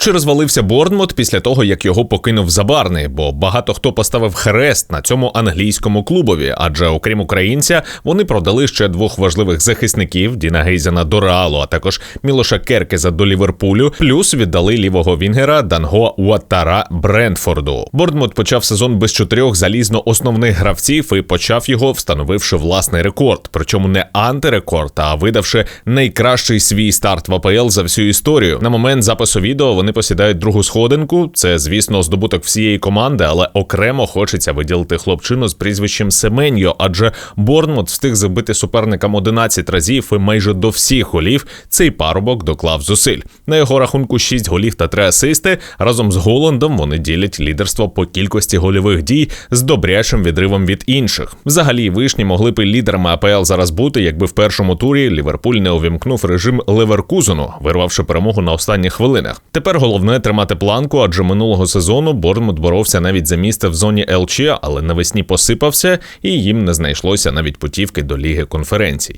Чи розвалився Борнмут після того, як його покинув забарний? Бо багато хто поставив хрест на цьому англійському клубові, адже окрім українця, вони продали ще двох важливих захисників Діна Гейзена до Реалу, а також Мілоша Керкеза до Ліверпулю. Плюс віддали лівого вінгера Данго Уаттара Брентфорду. Борнмут почав сезон без чотирьох залізно основних гравців і почав його, встановивши власний рекорд. Причому не антирекорд, а видавши найкращий свій старт в АПЛ за всю історію. На момент запису відео вони посідають другу сходинку. Це, звісно, здобуток всієї команди, але окремо хочеться виділити хлопчину з прізвищем Семеньо, адже Борнмут встиг забити суперникам 11 разів і майже до всіх голів цей парубок доклав зусиль. На його рахунку 6 голів та 3 асисти. Разом з Голландом вони ділять лідерство по кількості гольових дій з добрячим відривом від інших. Взагалі, вишні могли б і лідерами АПЛ зараз бути, якби в першому турі Ліверпуль не увімкнув режим Леверкузену, вирвавши перемогу на останніх хвилинах. Тепер головне тримати планку, адже минулого сезону Борнмут боровся навіть за місце в зоні ЛЧ, але навесні посипався, і їм не знайшлося навіть путівки до ліги конференцій.